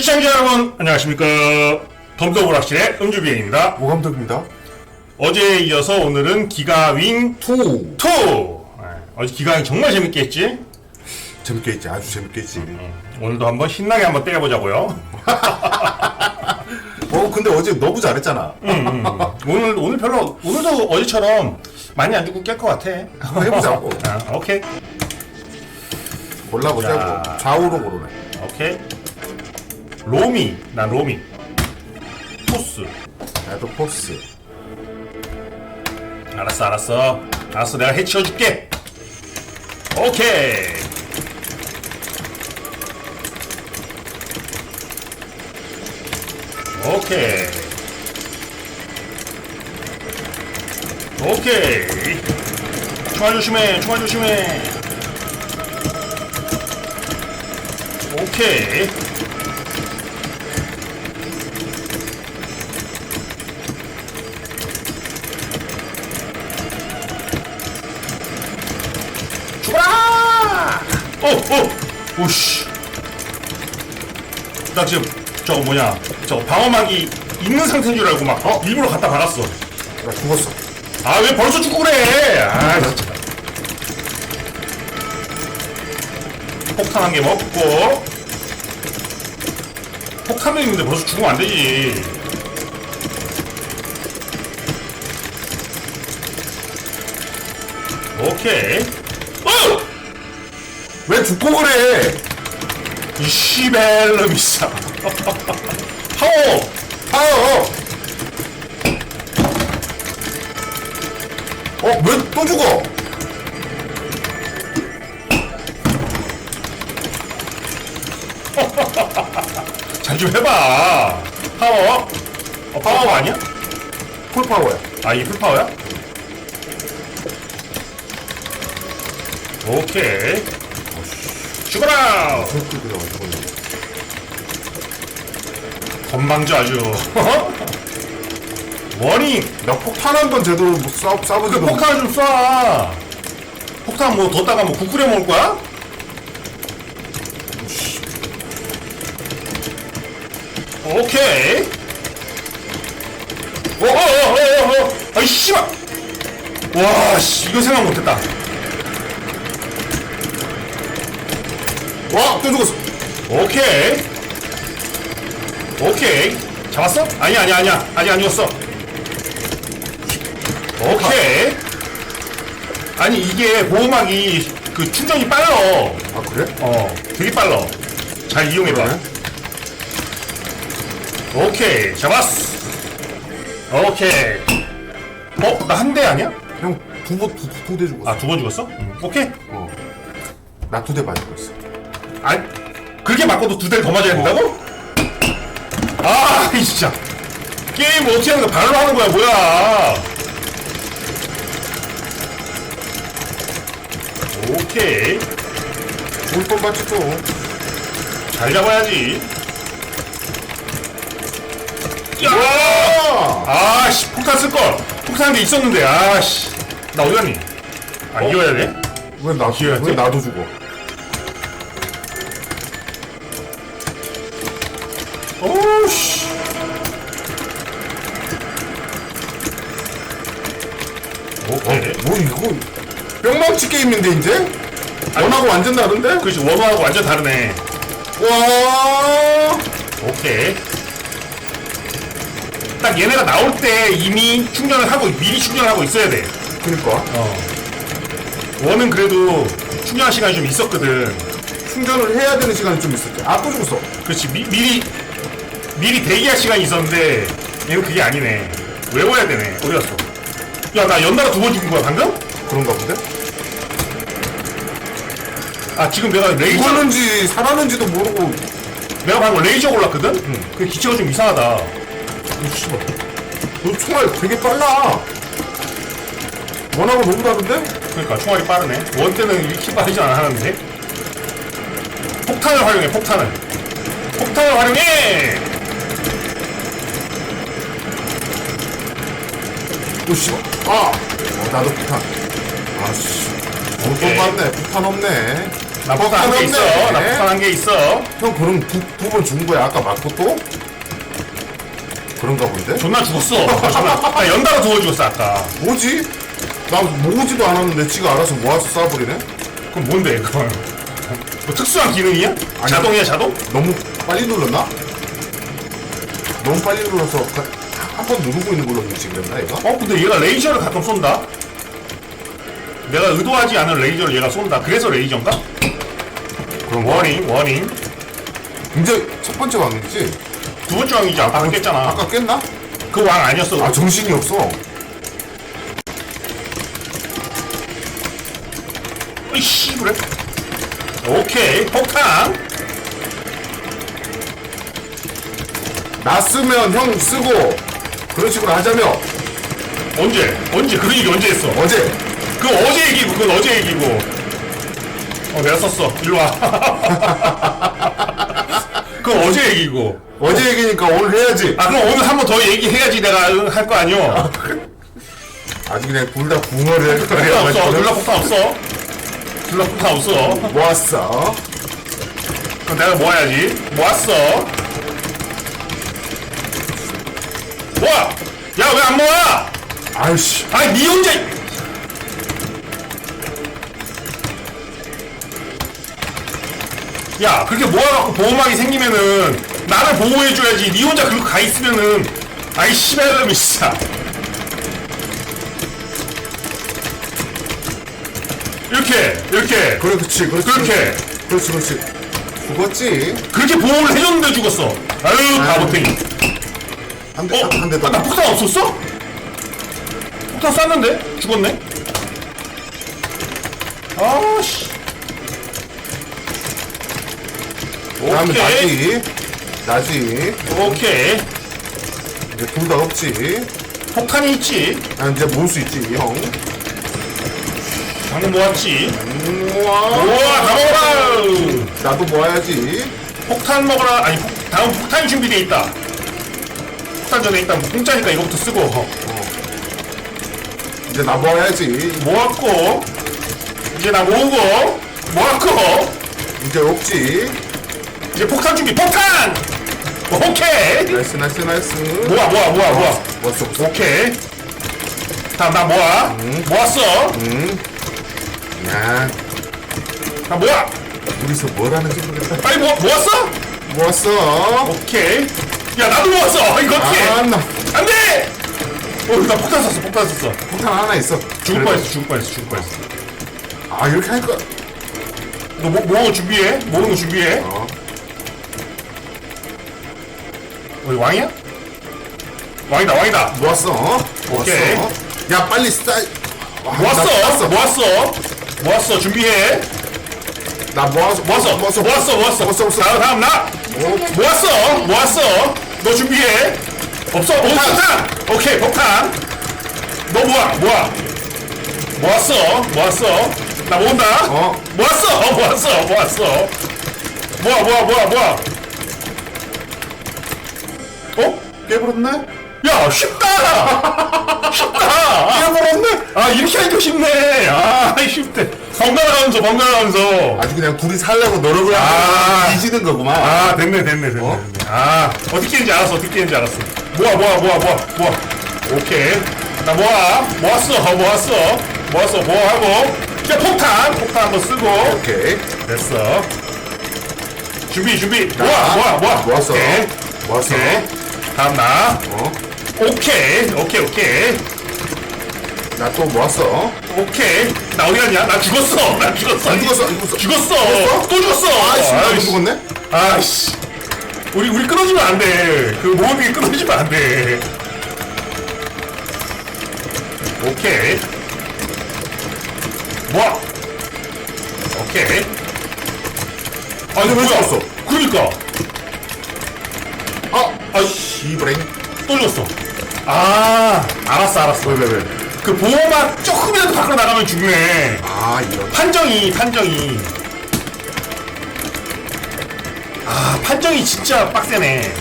시청자 여러분 안녕하십니까 덤더블락실의 음주비행입니다 오감독입니다. 어제에 이어서 오늘은 기가윙 투 2 어제 기가윙 정말 재밌게 했지 재밌게 했지 아주 재밌게 했지. 오늘도 한번 신나게 한번 때려보자고요 어 근데 어제 너무 잘했잖아. 오늘 오늘 별로 오늘도 어제처럼 많이 안 죽고 깰 것 같아 한번 해보자고. 아, 오케이 골라보자고. 자. 좌우로 고르네. 오케이 로미 난 로미. 포스. 나도 포스. 알았어 알았어. 알았어 내가 해치워줄게. 오케이. 오케이. 오케이. 총알 조심해 총알 조심해. 오케이 죽어라! 오, 오, 오씨. 나 지금 저거 뭐냐? 저거 방어막이 있는 상태인 줄 알고 막 어? 일부러 갖다 박았어. 나 죽었어. 아 왜 벌써 죽고 그래? 아 진짜. 폭탄 한 개 먹고 폭탄도 있는데 벌써 죽으면 안 되지. 오케이. 어! 왜 죽고 그래? 이 시벨러 비싸. 파워! 파요. 어왜 또 죽어? 잘 좀 해봐. 파워. 어, 파워 아니야? 풀 파워야. 아, 이 풀파워야? 오케이. 죽어라! 건방져 아주. 워닝! 나 폭탄 한 번 제대로 못 쏴, 그 쏴보지도 폭탄 좀 쏴! 폭탄 뭐 뒀다가 뭐 국 끓여 먹을 거야? 오케이. 어, 어, 어, 어, 어, 어. 아이, 씨발! 와, 씨, 이거 생각 못했다. 와! 또 죽었어. 오케이. 오케이. 잡았어? 아니야, 아니야, 아니야. 아직 안 죽었어. 오케이. 아니, 이게 보호막이 그 충전이 빨라. 아 그래? 어, 되게 빨라. 잘 이용해봐. 오케이. 잡았어. 오케이. 어? 나 한 대 아니야? 형두두대 죽었어. 아, 두 번 죽었어? 오케이. 어. 나두 대 맞고 있어. 아니, 그렇게 맞고도 두 대를 더 맞아야 된다고? 아, 이 진짜. 게임 뭐 어떻게 하는 거야? 발로 하는 거야, 뭐야? 오케이. 물건 맞지 또. 잘 잡아야지. 야! 와! 아, 씨, 폭탄 쓸걸. 폭탄 게 있었는데, 아, 씨. 나 어디 갔니? 아, 이겨야 돼? 왜 나? 왜 나도 죽어? 오케이. 뭐 이거 뿅망치 게임인데 이제? 원하고 완전 다른데? 그렇지, 원호하고 완전 다르네. 와! 오케이. 딱 얘네가 나올 때 이미 충전을 하고 미리 충전을 하고 있어야 돼. 그니까 어. 원은 그래도 충전 시간이 좀 있었거든. 충전을 해야 되는 시간이 좀 있었지. 아또 죽었어. 그렇지 미, 미리 미리 대기할 시간이 있었는데 얘는 그게 아니네. 외워야 되네. 어디 갔어? 야 나 연달아 두 번 죽은 거야 방금? 그런가 본데? 아 지금 내가 레이저 죽었는지 살았는지도 모르고 내가 방금 레이저 골랐거든? 그 기체가 좀 이상하다. 이 씨발. 너 총알 되게 빨라. 원하고 너무 다른데? 그러니까 총알이 빠르네. 원 때는 이렇게 빠르지 않았는데. 폭탄을 활용해, 폭탄을. 폭탄을 활용해! 오 씨발. 아! 어, 나도 폭탄. 아씨. 오케이. 못 봤네. 폭탄 없네. 나 폭탄 한 개 있어. 나 폭탄 한 개 있어. 형 그럼 두번 죽은 거야 아까 맞고 또? 그런가 본데? 존나 죽었어. 나 존나 나 연달아 두어 죽었어 아까. 뭐지? 나 모으지도 않았는데 지가 알아서 모아서 쏴버리네? 그럼 뭔데 그건? 뭐 특수한 기능이야? 자동이야 자동? 너무 빨리 눌렀나? 너무 빨리 눌러서 한 번 누르고 있는 걸로 그랬나 얘가? 어 근데 얘가 레이저를 가끔 쏜다. 내가 의도하지 않은 레이저를 얘가 쏜다. 그래서 레이저인가? 거? 워닝 워닝. 이제 첫 번째 왕이지? 두 번째 왕이지 아까 깼잖아. 아까 깼나? 그 왕 아니었어. 아 정신이 없어 이씨 그래. 오케이 폭탄. 나 쓰면 형 쓰고 그런 식으로 하자며. 언제? 언제? 그런 얘기 언제 했어? 어제. 그거 어제 얘기고 그건 어제 얘기고. 어 내가 썼어. 일로 와. 그건 어제 얘기고. 어제 얘기니까 오늘 해야지. 아 그럼 오늘 한 번 더 얘기해야지 내가 할 거 아니오? 아주 그냥 둘 다 붕어를 폭탄 없어. 둘다 폭탄 없어. 둘다 폭탄 없어. 모았어. 그럼 내가 모아야지. 모았어 모아 야왜 안 모아? 아이씨. 아니 니 혼자 야 그렇게 모아갖고 보호막이 생기면은 나를 보호해줘야지. 니 혼자 그렇게 가 있으면은. 아이 씨발놈이 진짜. 이렇게 이렇게. 그래 그렇지 그렇지. 그렇게. 그렇지 그렇지. 죽었지? 그렇게 보호를 해줬는데 죽었어. 아유. 바보탱이 한 대 어? 한대 아, 나 폭탄 없었어? 폭탄 쐈는데? 죽었네? 아씨. 다음에 오케이. 나지. 나지. 오케이. 이제 둘 다 없지. 폭탄이 있지? 아 이제 모을 수 있지 형. 방금 모았지. 우와 우와 다 먹어라. 나도 모아야지. 폭탄 먹어라. 아니 폭- 다음 폭탄 준비돼 있다 폭탄 전에 일단 공짜니까 이거부터 쓰고. 이제 나 모아야지. 모았고. 이제 나 모으고. 모았고. 이제 없지. 이제 폭탄 준비 폭탄! 오케이. 나이스 나이스 나이스. 모아 모아 모아 모아. 모았어 모았어 오케이. 다음 나 모아. 모았어. 야. 나 모아. 둘이서 뭘 하는지 모르겠다. 빨리 모, 모았어? 모았어. 오케이 야 나도 모았어! 이거 어떻게 아 나. 안돼! 어나 폭탄 쐈어 폭탄 쐈어. 폭탄 하나 있어. 죽을 그래도- 뻔했어 죽을 뻔했어 죽을 뻔했어. 아 이렇게 하니까. 너 모, 모으는 거 준비해? 모으는 거 준비해? 어. 어디 왕이야? 왕이다 왕이다. 모았어 어? 오케이. 모았어. 야 빨리 스타일. 와, 나 모았어 땄어. 모았어. 모았어 준비해. 나 모았어 모았어 모았어. 모았어 모았어. 모았어 다음 다음 나. 어, 모았어 모았어. 너 준비해. 없어 오 폭탄! 오케이 폭탄. 너 모아 모아. 모았어 모았어. 나 모은다. 어. 모았어 어, 모았어 모았어. 모아 모아 모아 모아. 어? 깨버렸네? 야 쉽다! 쉽다! 깨버렸네? 아 이렇게 하니까 쉽네. 아 쉽대 번갈아 가면서 번갈아 가면서. 아주 그냥 둘이 살려고 노력을 아. 하고 뒤지는 거구만. 아 됐네 됐네 됐네, 어? 됐네. 아 어떻게 했는지 알았어 어떻게 했는지 알았어. 모아 모아 모아 모아 모아. 오케이. 나 모아 모았어 어, 모았어. 모았어 모아하고. 자 폭탄 폭탄 한번 쓰고. 오케이. 됐어. 준비 준비. 자, 모아 모아 모아. 모았어. 오케이. 모았어. 오케이. 다음 나. 어? 오케이 오케이 오케이 나 또 모았어. 오케이. 나 어디 갔냐 나 죽었어. 나 죽었어. 안 죽었어 안 죽었어. 죽었어. 죽었어? 또 죽었어. 아이씨 나도 아이씨. 죽었네? 아이씨. 우리 우리 끊어지면 안 돼 그 모험이 끊어지면 안 돼. 오케이. 뭐야 오케이. 아니 왜 죽었어? 그러니까. 아! 아이 시브랭 또 죽었어. 아 알았어 알았어. 왜 왜 왜? 그 보호막 조금이라도 밖으로 나가면 죽네 아 이런 판정이 판정이 아 판정이 진짜 빡세네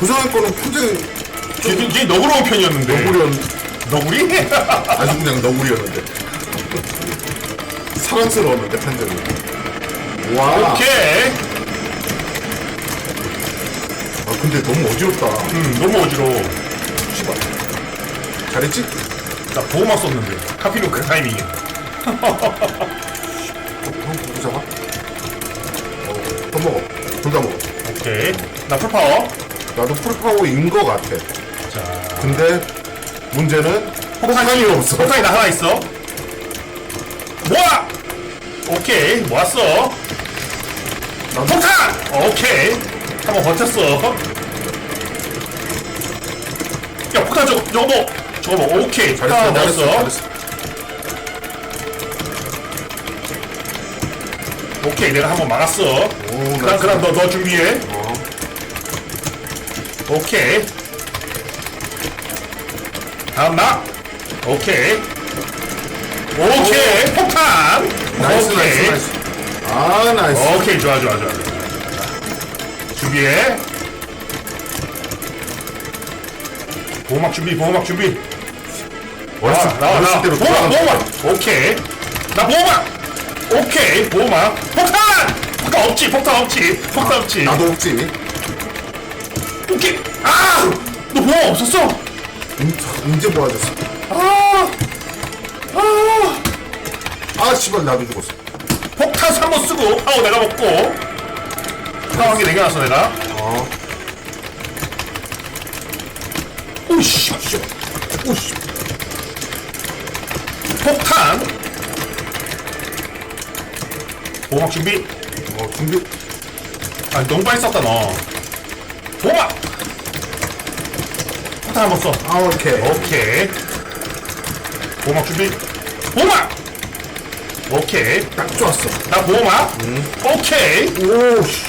구성할 거는 표정이 얘, 얘 너그러운 편이었는데 너구리였 너구리? 아주 그냥 너구리였는데 사랑스러웠는데 판정이 와. 오케이. 아, 근데 너무 어지럽다. 음, 너무 어지러워. 잘했지? 나 보호막 썼는데. 카피노 그 타이밍에. 어, 형, 잡아. 어, 더 먹어. 둘 다 먹어. 오케이. 나 풀파워. 나도 풀파워인 거 같아. 자. 근데 문제는 폭탄이 없어. 폭탄이 나 하나 있어. 모아! 오케이. 모았어. 나도 폭탄! 오케이. 한번 버텼어. 야, 폭탄 저거, 저거 뭐. 저거 뭐. 오케이. 폭탄 잘했어, 잘했어, 넣었어. 잘했어. 오케이. 내가 한 번 막았어. 오, 그럼, 나이스. 그럼 너, 너 준비해. 어, 오케이. 다음 나. 오케이. 오케이. 폭탄. 나이스, 오케이. 나이스. 아, 나이스. 오케이. 좋아, 좋아, 좋아. 자, 준비해. 보호막 준비, 보호막 준비. 나와, 나와, 나와. 보호막. 보호막. 오케이. 나 보호막. 오케이. 보호막. 폭탄! 폭탄 없지, 폭탄 없지, 폭탄 없지. 나도 없지. 오케이. 아! 너 보호막 없었어? 음, 이제 모아졌어. 아! 아! 아, 씨발, 나도 죽었어. 폭탄 3번 쓰고 하고 내가 먹고 파워 한개 내겨놨어 내가 어, 오씨 오씨. 폭탄. 보호막 준비. 어, 준비. 아 너무 빨리 썼다 너. 보호막. 폭탄 한번 써. 아, 오케이. 오케이. 보호막 준비. 보호막. 오케이. 딱 좋았어. 나 보호막. 오케이. 오, 씨.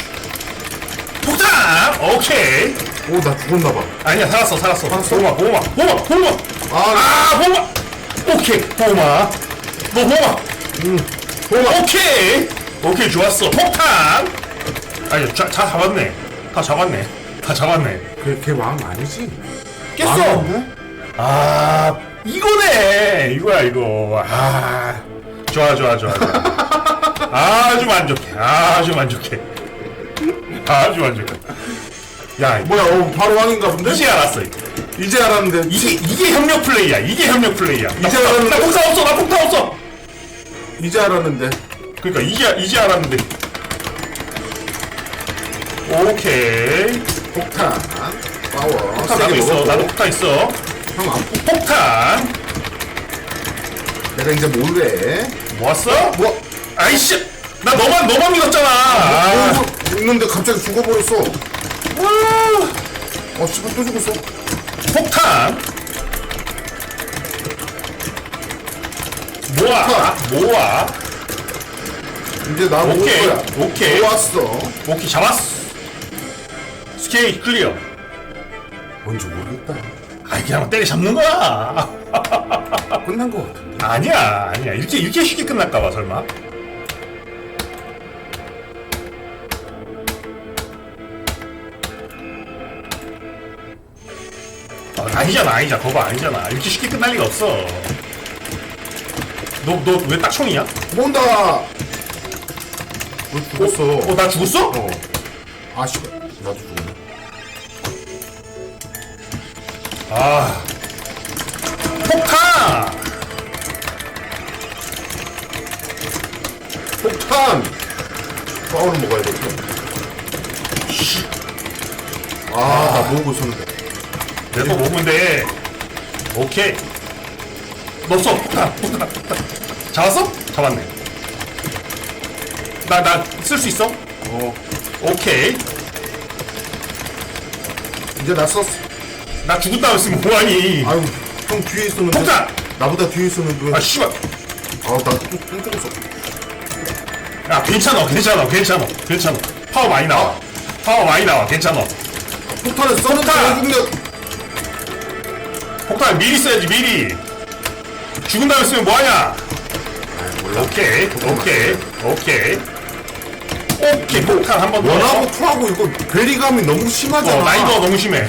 폭탄. 오케이. 오, 나 죽었나봐. 아니야 살았어 살았어. 살았어? 보호막 보호막 보호막 보호막. 아, 아 보호막 오케이 보호막. 너 보호막? 음. 보호막. 오케이. 오케이 좋았어. 폭탄. 아니 자, 다 잡았네. 다 잡았네. 다 잡았네. 걔, 걔왕 아니지? 깼어? 아 이거네. 이거야 이거. 아 좋아 좋아 좋아 좋아. 아주 만족해. 아주 만족해. 아주 만족해. 야 뭐야, 어, 바로 왕인가 본데? 이제 알았어 이 제 알았는데. 이게 이게 협력 플레이야 이게 협력 플레이야 나 이제 폭탄, 알았는데. 나 폭탄 없어 나 폭탄 없어 이제 알았는데. 그러니까 이제 이제 알았는데 오케이 폭탄. 파워. 폭탄 나도 세게 있어 먹었고. 나도 폭탄 있어 형, 안, 폭탄 내가 이제 몰래. 모았어? 뭐? 아이씨 나 너만 너만 믿었잖아 아. 어, 있는데 갑자기 죽어버렸어. 와, 어, 씨발, 또 죽었어. 폭탄 모아 모아 이제 나 먹을 오케이, 거야. 오케이. 좋았어. 오케이 잡았어 스케일 클리어 뭔지 모르겠다. 아이 그냥 때려 잡는 거야 끝난 거 같은데. 아니야 아니야 이렇게 이렇게 쉽게 끝날까봐 설마 아, 아니잖아 아니잖아 거봐 아니잖아 이렇게 쉽게 끝날 리가 없어 너 너 왜 딱 총이야? 뭔다! 너 죽었어. 어 나 죽었어? 어. 아, 씨발. 나도 죽었네. 아 폭탄 폭탄! 파워를 먹어야겠다. 아, 나 모으고 있었는데. 내거 먹으면 돼 오케이 넣었어 폭탄 폭탄 폭탄 잡았어? 잡았네 나 나 쓸 수 있어? 어. 오케이 이제 나 썼어. 나 죽었다고 했으면 뭐하니 아유, 형 뒤에 있었는데. 폭탄! 나보다 뒤에 있었는데. 왜. 아 씨발 아, 나또 죽었어. 야 괜찮아 괜찮아 괜찮아 괜찮아 파워 많이 나와 파워 많이 나와 괜찮아 폭탄을 썼는데 폭탄! 폭탄 미리 써야지 미리 죽은다고 했으면 뭐하냐 아, 몰라. 오케이 오케이 오케이 오케이 폭탄 한 번더 원하고 투하고 이거 괴리감이 너무 심하잖아. 어, 난이도가 너무 심해.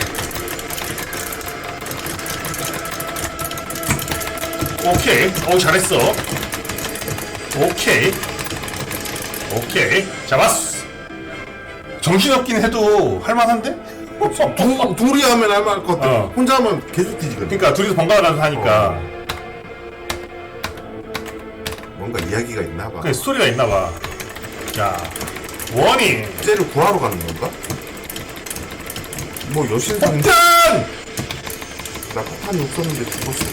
오케이. 어, 잘했어. 오케이. 오케이. 잡았어. 정신없긴 해도 할만한데? 두, 둘이 하면 할만할 것 같아. 어. 혼자 하면 계속 뒤지거든. 그러니까 둘이서 번갈아 가면서 하니까 뭔가 이야기가 있나 봐. 그 스토리가 있나 봐. 자, 원이 쟤를 구하러 가는 건가? 뭐 여신상 폭탄! 나 폭탄이 없었는데 죽었어.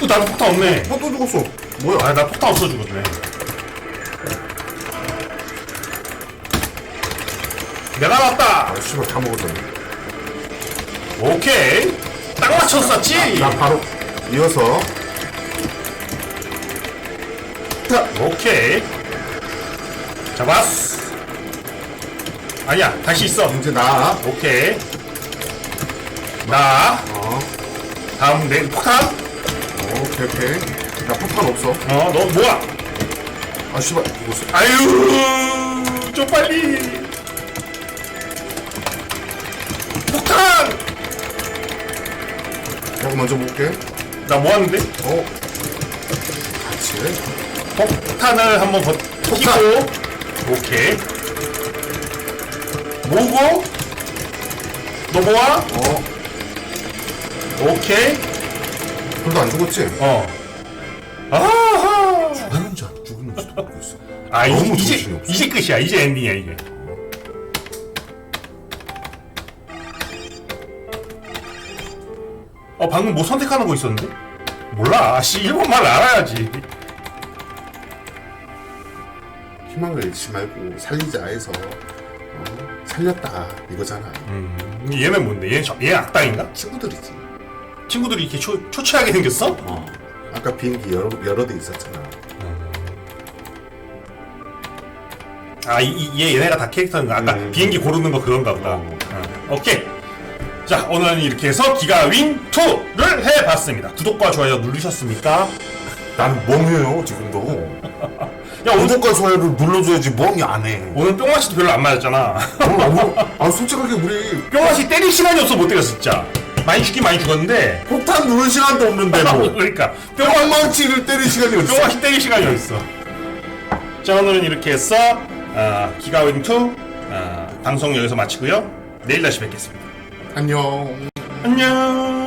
또 나도 폭탄 없네. 어, 또 죽었어. 뭐야? 아, 나 폭탄 없어 죽었네. 내가 왔다. 아, 씨발 다 먹었네. 오케이. 딱 맞췄었지. 나 바로 이어서 자, 오케이. 잡았어. 아니야, 다시 있어. 이제 나. 오케이. 나 어, 다음 내 폭탄. 오케이 오케이. 나 폭탄 없어. 어, 너 뭐야? 아 씨발 죽었어. 아유, 좀 빨리. 내가 먼저 볼게. 나 뭐 하는데? 어, 같이. 폭탄을 한번 버, 폭탄. 끼고. 오케이. 모으고. 너 모아? 어, 오케이. 둘도 안 죽었지? 어. 아하. 죽었는지 안 죽었는지도 모르겠어. 아, 이, 너무 이제 정신이 없어. 이제 끝이야. 이제 엔딩이야 이게. 어 방금 뭐 선택하는 거 있었는데? 몰라. 씨 일본말 알아야지. 희망을 잃지 말고 살리자 해서 어, 살렸다 이거잖아. 음, 얘는 뭔데? 얘, 저, 얘 악당인가? 친구들이지. 친구들이 이렇게 초, 초췌하게 생겼어? 어. 아까 비행기 여러, 여러 대 있었잖아. 아, 이, 이, 얘 얘네가 다 캐릭터인가? 아까 음. 비행기 고르는 거 그건가 보다. 어. 어, 오케이. 자, 오늘은 이렇게 해서 기가윈 2를 해봤습니다. 구독과 좋아요 누르셨습니까? 난 멍해요 지금도. 야, 오늘, 구독과 좋아요를 눌러줘야지 멍이 안 해. 오늘 뿅맛이도 별로 안 맞았잖아. 오늘 너무 아 솔직하게 우리 뿅맛이 때릴 시간이 없어 못 때렸어, 진짜. 많이 죽긴 많이 죽었는데. 폭탄 누를 시간도 없는데 뭐. 그러니까. 뿅맛, 뿅망치를 때릴 시간이 어딨어. 뿅맛이 때릴 시간이 어딨어. 자, 오늘은 이렇게 해서, 아, 기가윈 2, 아, 방송 여기서 마치고요. 내일 다시 뵙겠습니다. 안녕. 안녕.